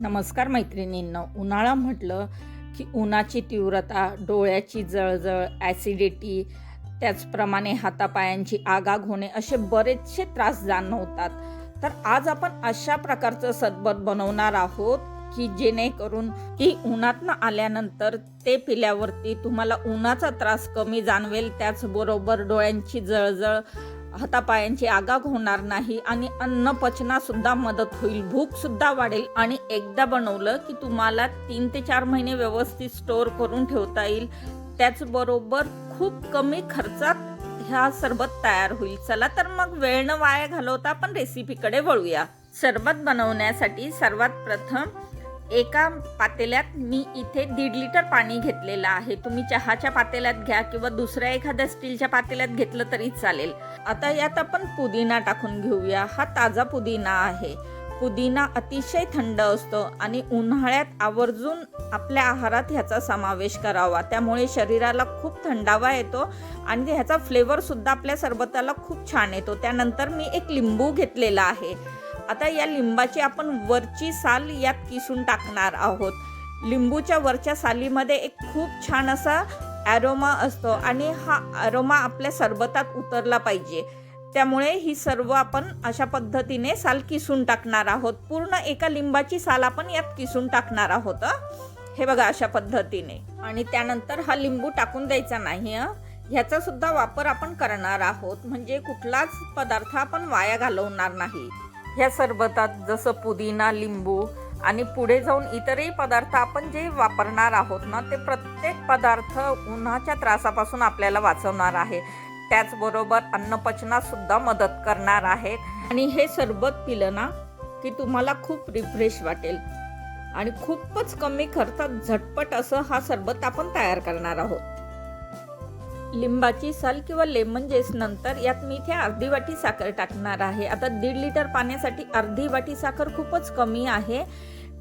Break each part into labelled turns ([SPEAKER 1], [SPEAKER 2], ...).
[SPEAKER 1] नमस्कार मैत्रिणींना. उन्हाळा म्हटलं की उन्हाची तीव्रता डोळ्याची जळजळ ॲसिडिटी त्याचप्रमाणे हातापायांची आगाग होणे असे बरेचसे त्रास जाणवतात. तर आज आपण अशा प्रकारचं सदबत बनवणार आहोत की जेणेकरून की उन्हातनं आल्यानंतर ते पिल्यावरती तुम्हाला उन्हाचा त्रास कमी जाणवेल त्याचबरोबर डोळ्यांची जळजळ हातापायांची आगाग होणार नाही आणि अन्न पचनासुद्धा मदत होईल. भूक सुद्धा वाढेल आणि एकदा बनवलं की तुम्हाला तीन ते चार महिने व्यवस्थित स्टोअर करून ठेवता येईल. त्याचबरोबर खूप कमी खर्चात ह्या सरबत तयार होईल. चला तर मग वेळ न वाया घालवता आपण रेसिपीकडे वळूया. सरबत बनवण्यासाठी सर्वात प्रथम एका पातेल्यात मी इथे दीड लिटर पाणी घेतलेलं आहे. तुम्ही चहाच्या पातेल्यात घ्या किंवा दुसऱ्या एखाद्या स्टीलच्या पातेल्यात घेतलं तरी चालेल. आता यात आपण पुदिना टाकून घेऊया. हा ताजा पुदिना आहे. पुदिना अतिशय थंड असतो आणि उन्हाळ्यात आवर्जून आपल्या आहारात ह्याचा समावेश करावा. त्यामुळे शरीराला खूप थंडावा येतो आणि ह्याचा फ्लेवरसुद्धा आपल्या सरबताला खूप छान येतो. त्यानंतर मी एक लिंबू घेतलेला आहे. आता या लिंबाची आपण वरची साल यात किसून टाकणार आहोत. लिंबूच्या वरच्या सालीमध्ये एक खूप छान असा ॲरोमा असतो आणि हा ॲरोमा आपल्या सरबतात उतरला पाहिजे. त्यामुळे ही सर्व आपण अशा पद्धतीने साल किसून टाकणार आहोत. पूर्ण एका लिंबाची साल आपण यात किसून टाकणार आहोत हे. बघा अशा पद्धतीने. आणि त्यानंतर हा लिंबू टाकून द्यायचा नाही ह्याचा सुद्धा वापर आपण करणार आहोत. म्हणजे कुठलाच पदार्थ आपण वाया घालवणार नाही. ह्या सरबतात जसं पुदिना लिंबू आणि पुढे जाऊन इतरही पदार्थ आपण जे वापरणार आहोत ना ते प्रत्येक पदार्थ उन्हाच्या त्रासापासून आपल्याला वाचवणार आहे. त्याचबरोबर अन्नपचनातसुद्धा मदत करणार आहेत आणि हे सरबत पिलं ना की तुम्हाला खूप रिफ्रेश वाटेल. आणि खूपच कमी खर्चात झटपट असं हा सरबत आपण तयार करणार आहोत. लिंबाची साल किंवा लेमन जेस नंतर यात मी इथे अर्धी वाटी साखर टाकणार आहे. आता दीड लिटर पाण्यासाठी अर्धी वाटी साखर खूपच कमी आहे.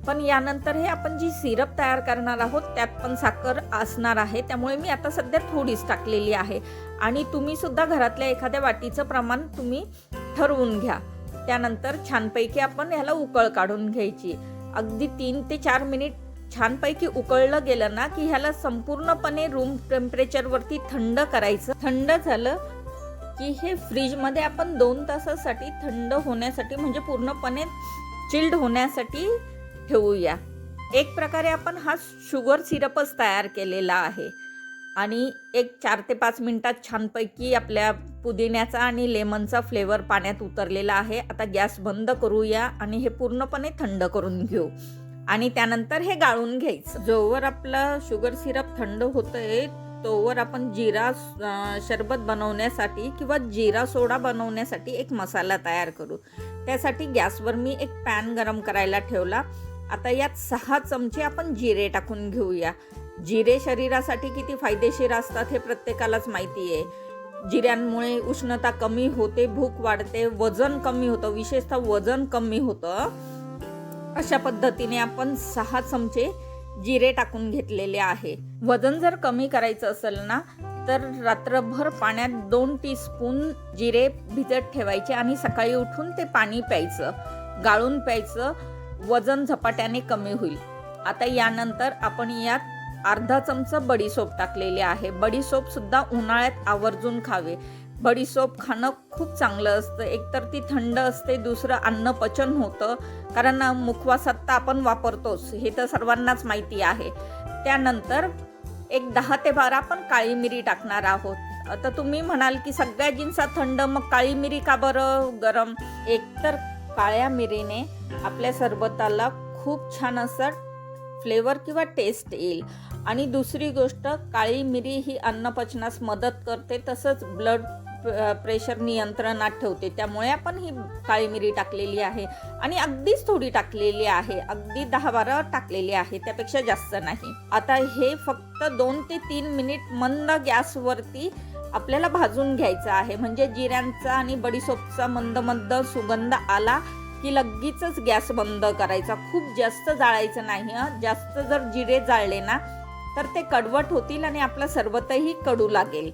[SPEAKER 1] पण यानंतर हे आपण जी सिरप तयार करणार आहोत त्यात पण साखर असणार आहे. त्यामुळे मी आता सध्या थोडीच टाकलेली आहे. आणि तुम्ही सुद्धा घरातल्या एखाद्या वाटीचं प्रमाण तुम्ही ठरवून घ्या. त्यानंतर छानपैकी आपण ह्याला उकळ काढून घ्यायची. अगदी तीन ते चार मिनिट छानपैकी उकळलं गेलं ना की ह्याला संपूर्णपणे रूम टेम्परेचरवरती थंड करायचं. थंड झालं की हे फ्रीजमध्ये आपण दोन तासासाठी थंड होण्यासाठी म्हणजे पूर्णपणे चिल्ड होण्यासाठी ठेवूया. एक प्रकारे आपण हा शुगर सिरपच तयार केलेला आहे. आणि एक चार ते पाच मिनटात छानपैकी आपल्या पुदिन्याचा आणि लेमनचा फ्लेवर पाण्यात उतरलेला आहे. आता गॅस बंद करूया आणि हे पूर्णपणे थंड करून घेऊ. आणि त्यानंतर हे गाळून घ्यायचं. जोवर आपलं शुगर सिरप थंड होतंय तोवर आपण जिरा शरबत बनवण्यासाठी किंवा जिरा सोडा बनवण्यासाठी एक मसाला तयार करू. त्यासाठी गॅसवर मी एक पॅन गरम करायला ठेवला. आता यात सहा चमचे आपण जिरे टाकून घेऊया. जिरे शरीरासाठी किती फायदेशीर असतात हे प्रत्येकालाच माहिती आहे. जिऱ्यांमुळे उष्णता कमी होते भूक वाढते वजन कमी होतं विशेषतः वजन कमी होतं. अशा पद्धतीने आपण सहा चमचे जिरे टाकून घेतलेले आहे. वजन जर कमी करायचं असेल ना तर रात्रभर पाण्यात दोन टीस्पून जिरे भिजत ठेवायचे आणि सकाळी उठून ते पाणी प्यायचं. गाळून प्यायचं. वजन झपाट्याने कमी होईल. आता यानंतर आपण यात अर्धा चमचा बडीसोप टाकलेली आहे. बडीसोप सुद्धा उन्हाळ्यात आवर्जून खावे. बडीसोप खाणं खूप चांगलं असतं. एकतर ती थंड असते दुसरं अन्न पचन होतं. कारण मुखवासात तर आपण वापरतोच. हे तर सर्वांनाच माहिती आहे. त्यानंतर एक दहा ते बारा आपण काळी मिरी टाकणार आहोत. आता तुम्ही म्हणाल की सगळ्या जिन्सात थंड मग काळी मिरी का बरं गरम? एकतर काळ्या मिरीने आपल्या सरबताला खूप छान असं फ्लेवर किंवा टेस्ट येईल. आणि दुसरी गोष्ट काळी मिरी ही अन्नपचनास मदत करते. तसंच ब्लड प्रेशर नियंत्रणात ठेवते. त्यामुळे आपण ही काळी मिरी टाकलेली आहे. आणि अगदीच थोडी टाकलेली आहे. अगदी दहा बारा टाकलेली आहे. त्यापेक्षा जास्त नाही. आता हे फक्त दोन ते तीन मिनिट मंद गॅसवरती आपल्याला भाजून घ्यायचं आहे. म्हणजे जिऱ्यांचा आणि बडीसोपचा मंद मंद सुगंध आला की लगेचच गॅस बंद करायचा. खूप जास्त जाळायचं नाही जास्त जर जिरे जाळले ना तर ते कडवट होतील आणि आपलं सरबतही कडू लागेल.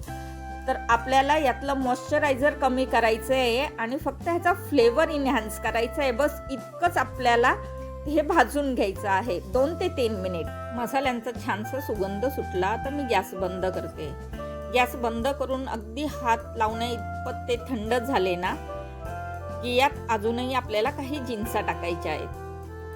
[SPEAKER 1] तर आपल्याला यातलं मॉइश्चरायझर कमी करायचं आहे आणि फक्त ह्याचा फ्लेवर इन्हॅन्स करायचा आहे. बस इतकंच आपल्याला हे भाजून घ्यायचं आहे. दोन ते तीन मिनिट मसाल्यांचा छानसा सुगंध सुटला तर मी गॅस बंद करते. गॅस बंद करून अगदी हात लावण्या इतपत ते थंड झाले ना की यात अजूनही आपल्याला काही जिन्सा टाकायच्या आहेत.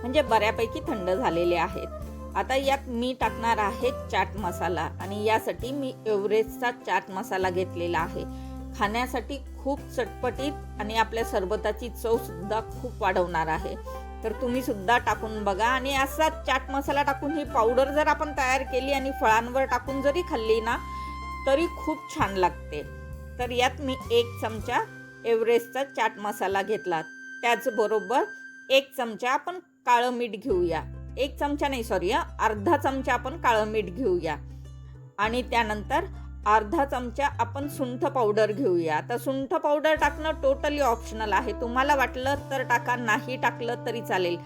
[SPEAKER 1] म्हणजे बऱ्यापैकी थंड झालेले आहेत. आता यात मी टाकणार आहे चाट मसाला आणि यासाठी मी एव्हरेस्टचा चाट मसाला घेतलेला आहे. खाण्यासाठी खूप चटपटीत आणि आपल्या सरबताची चवसुद्धा खूप वाढवणार आहे. तर तुम्ही सुद्धा टाकून बघा आणि असा चाट मसाला टाकून ही पावडर जर आपण तयार केली आणि फळांवर टाकून जरी खाल्ली ना तरी खूप छान लागते. तर यात मी एक चमचा एव्हरेस्टचा चाट मसाला घेतला. त्याचबरोबर एक चमचा आपण काळं मीठ घेऊया. एक चमचा नाही सॉरी अर्धा चमचा आपण काळं मीठ घेऊया. आणि त्यानंतर अर्धा चमचा आपण सुंठ पावडर घेऊया. आता सुंठ पावडर टाकणं टोटली ऑप्शनल आहे. तुम्हाला वाटलं तर टाका नाही टाकलं तरी चालेल.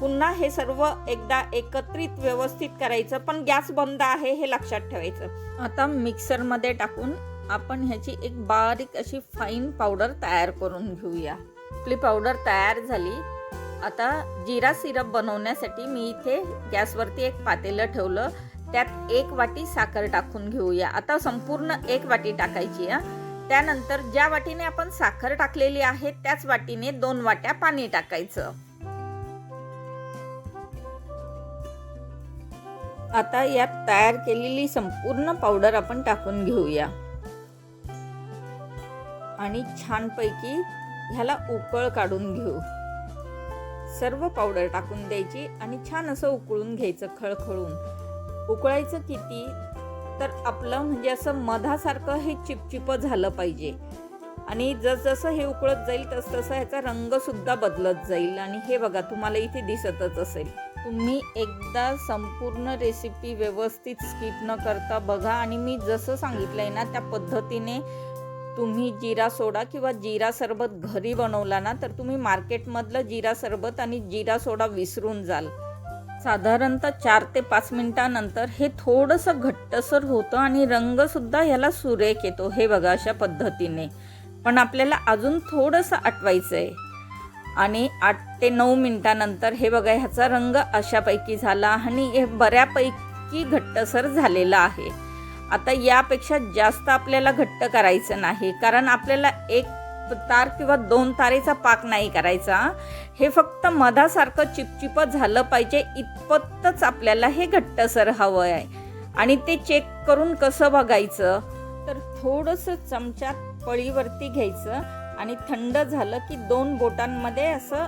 [SPEAKER 1] पुन्हा हे सर्व एकदा एकत्रित व्यवस्थित करायचं पण गॅस बंद आहे हे लक्षात ठेवायचं. आता मिक्सरमध्ये टाकून आपण ह्याची एक बारीक अशी फाईन पावडर तयार करून घेऊया. आपली पावडर तयार झाली. आता जिरा सिरप बनवण्यासाठी मी इथे गॅसवरती एक पातेलं ठेवलं. त्यात एक वाटी साखर टाकून घेऊया. आता संपूर्ण एक वाटी टाकायची आहे. त्यानंतर ज्या वाटीने आपण साखर टाकलेली आहे त्याच वाटीने दोन वाट्या पाणी टाकायचं. आता यात तयार केलेली संपूर्ण पावडर आपण टाकून घेऊया. आणि छानपैकी ह्याला उकळ काढून घेऊ. सर्व पावडर टाकून द्यायची आणि छान असं उकळून घ्यायचं खळखळून. उकळायचं किती? तर आपलं म्हणजे असं मधासारखं हे चिपचिप झालं पाहिजे. आणि जसजसं हे उकळत जाईल तसतसं ह्याचा रंगसुद्धा बदलत जाईल. आणि हे बघा तुम्हाला इथे दिसतच असेल. तुम्ही एकदा संपूर्ण रेसिपी व्यवस्थित स्किप न करता बघा. आणि मी जसं सांगितलं आहे ना त्या पद्धतीने तुम्ही जिरा सोडा किंवा जिरा सरबत घरी बनवला ना तर तुम्ही मार्केटमधलं जिरा सरबत आणि जिरा सोडा विसरून जाल. साधारणतः चार ते पाच मिनटानंतर हे थोडंसं घट्टसर होतं आणि रंगसुद्धा ह्याला सुरेख येतो हे बघा अशा पद्धतीने. पण आपल्याला अजून थोडंसं आटवायचं आहे आणि आठ ते नऊ मिनटानंतर हे बघा ह्याचा रंग अशापैकी झाला आणि हे बऱ्यापैकी घट्टसर झालेलं आहे. आता यापेक्षा जास्त आपल्याला घट्ट करायचं नाही. कारण आपल्याला एक तार किंवा दोन तारेचा पाक नाही करायचा. हे फक्त मधासारखं चिपचिपत झालं पाहिजे. इतपतच आपल्याला हे घट्टसर हवं आहे आणि ते चेक करून कसं बघायचं? तर थोडंसं चमच्यात पळीवरती घ्यायचं. आणि थंड झालं की दोन बोटांमध्ये असं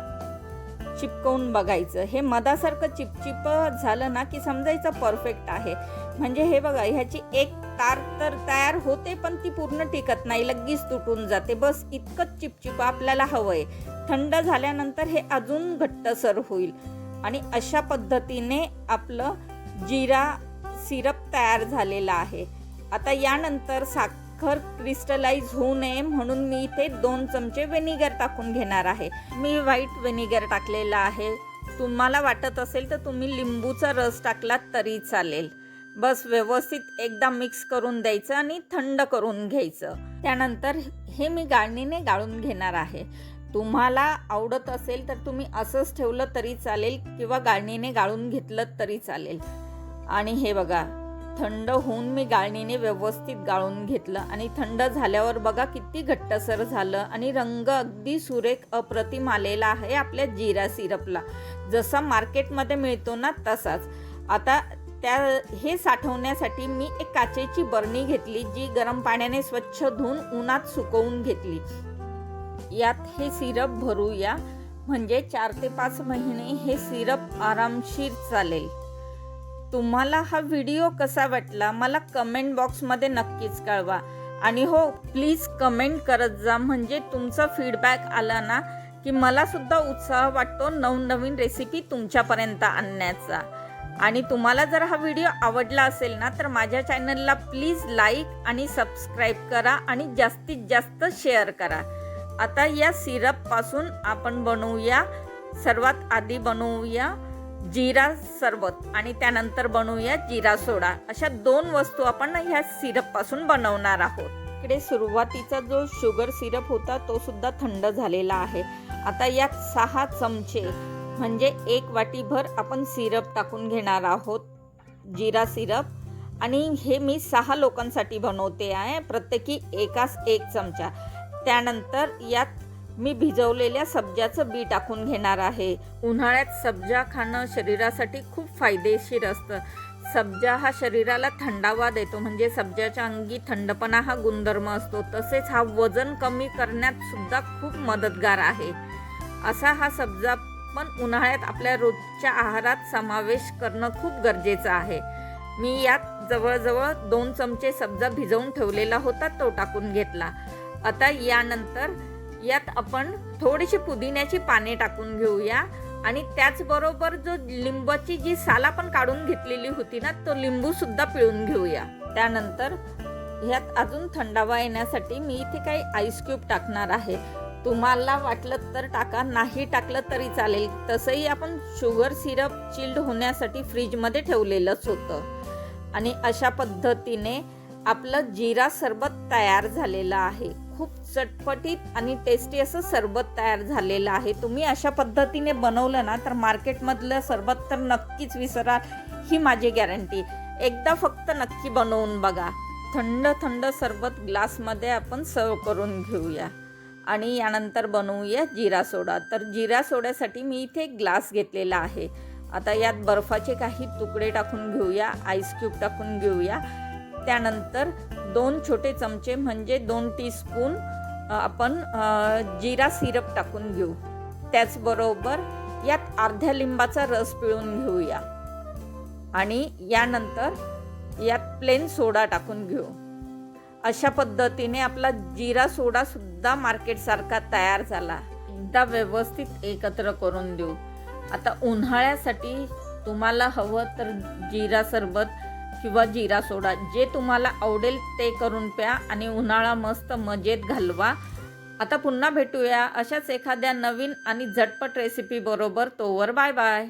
[SPEAKER 1] चिपकवून बघायचं. हे मधासारखं चिपचिप झालं ना की समजायचं परफेक्ट आहे. म्हणजे हे बघा ह्याची एक तार तर तयार होते पण ती पूर्ण टिकत नाही. लगेच तुटून जाते. बस इतकंच चिपचिप आपल्याला हवंय. थंड झाल्यानंतर हे अजून घट्टसर होईल. आणि अशा पद्धतीने आपलं जिरा सिरप तयार झालेला आहे. आता यानंतर साखर क्रिस्टलाइज होऊ नये म्हणून मी इथे दोन चमचे व्हिनिगर टाकून घेणार आहे. मी व्हाईट व्हिनिगर टाकलेला आहे. तुम्हाला वाटत असेल तर तुम्ही लिंबूचा रस टाकलात तरी चालेल. बस व्यवस्थित एकदा मिक्स करून द्यायचं आणि थंड करून घ्यायचं. त्यानंतर हे मी गाळणीने गाळून घेणार आहे. तुम्हाला आवडत असेल तर तुम्ही असंच ठेवलं तरी चालेल किंवा गाळणीने गाळून घेतलं तरी चालेल. आणि हे बघा थंड होऊन मी गाळणीने व्यवस्थित गाळून घेतलं आणि थंड झाल्यावर बघा किती घट्टसर झालं आणि रंग अगदी सुरेख अप्रतिम आलेला आहे आपल्या जिरा सिरपला. जसा मार्केटमध्ये मिळतो ना तसाच. आता त्या हे साठवण्यासाठी मी एक काचेची बरणी घेतली जी गरम पाण्याने स्वच्छ धुवून उन्हात सुकवून घेतली. यात हे सिरप भरूया. म्हणजे चार ते पाच महिने हे सिरप आरामशीर चालेल. तुम्हाला हा व्हिडिओ कसा वाटला मला कमेंट बॉक्समध्ये नक्कीच कळवा. आणि हो प्लीज कमेंट करत जा म्हणजे तुमचा फीडबॅक आला ना की मला सुद्धा उत्साह वाटतो नवनवीन रेसिपी तुमच्यापर्यंत आणण्याचा. आणि तुम्हाला जर हा व्हिडिओ आवडला असेल ना तर माझ्या चॅनलला प्लीज लाईक आणि सबस्क्राईब करा आणि जास्तीत जास्त शेअर करा. आता या सिरपपासून आपण बनवूया सर्वात आधी बनवूया जिरा सरबत आणि त्यानंतर बनवूया जिरा सोडा. अशा दोन वस्तू आपण ह्या सिरपपासून बनवणार आहोत. इकडे सुरुवातीचा जो शुगर सिरप होता तो सुद्धा थंड झालेला आहे. आता यात सहा चमचे म्हणजे एक वाटीभर आपण सिरप टाकून घेणार आहोत जिरा सिरप आणि हे मी सहा लोकांसाठी बनवते आहे प्रत्येकी एकास एक चमचा. त्यानंतर यात मी भिजवलेल्या सब्जाचं बी टाकून घेणार आहे. उन्हाळ्यात सब्जा खाणं शरीरासाठी खूप फायदेशीर असतं. सब्जा हा शरीराला थंडावा देतो म्हणजे सब्जाच्या अंगी थंडपणा हा गुणधर्म असतो. तसेच हा वजन कमी करण्यात सुद्धा खूप मदतगार आहे. असा हा सब्जा पण उन्हाळ्यात आपल्या रोजच्या आहारात समावेश करणं खूप गरजेचं आहे. मी यात जवळजवळ दोन चमचे सब्जा भिजवून ठेवलेला होता तो टाकून घेतला. आता यानंतर यात आपण थोडीशी पुदिन्याची पाने टाकून घेऊया. आणि त्याचबरोबर जो लिंबाची जी साल आपण काढून घेतलेली होती ना तो लिंबू सुद्धा पिळून घेऊया. त्यानंतर ह्यात अजून थंडावा येण्यासाठी मी इथे काही आईस क्यूब टाकणार आहे. तुम्हाला वाटलं तर टाका नाही टाकलं तरी चालेल. तसंही आपण शुगर सिरप चिल्ड होण्यासाठी फ्रीजमध्ये ठेवलेलंच होतं. आणि अशा पद्धतीने आपलं जिरा सरबत तयार झालेलं आहे. खूप चटपटीत आणि टेस्टी असं सरबत तयार झालेलं आहे. तुम्ही अशा पद्धतीने बनवलं ना तर मार्केटमधलं सरबत तर नक्कीच विसराल. ही माझी गॅरंटी एकदा फक्त नक्की बनवून बघा. थंड थंड सरबत ग्लासमध्ये आपण सर्व करून घेऊया. आणि यानंतर बनवूया जिरा सोडा. तर जिरा सोड्यासाठी मी इथे एक ग्लास घेतलेला आहे. आता यात बर्फाचे काही तुकडे टाकून घेऊया आईस क्यूब टाकून घेऊया. त्यानंतर दोन छोटे चमचे म्हणजे दोन टीस्पून आपण जिरा सिरप टाकून घेऊ. त्याचबरोबर यात अर्ध्या लिंबाचा रस पिळून घेऊया. आणि यानंतर यात प्लेन सोडा टाकून घेऊ. अशा पद्धतीने आपला जिरा सोडा सुद्धा मार्केटसारखा तयार झाला. एकदा व्यवस्थित एकत्र करून देऊ. आता उन्हाळ्यासाठी तुम्हाला हवं तर जिरा सरबत किंवा जिरा सोडा. जे तुम्हाला आवडेल ते करून प्या आणि उन्हाळा मस्त मजेत घालवा. आता पुन्हा भेटूया अशाच एखाद्या नवीन आणि झटपट रेसिपी बरोबर. तोवर बाय बाय.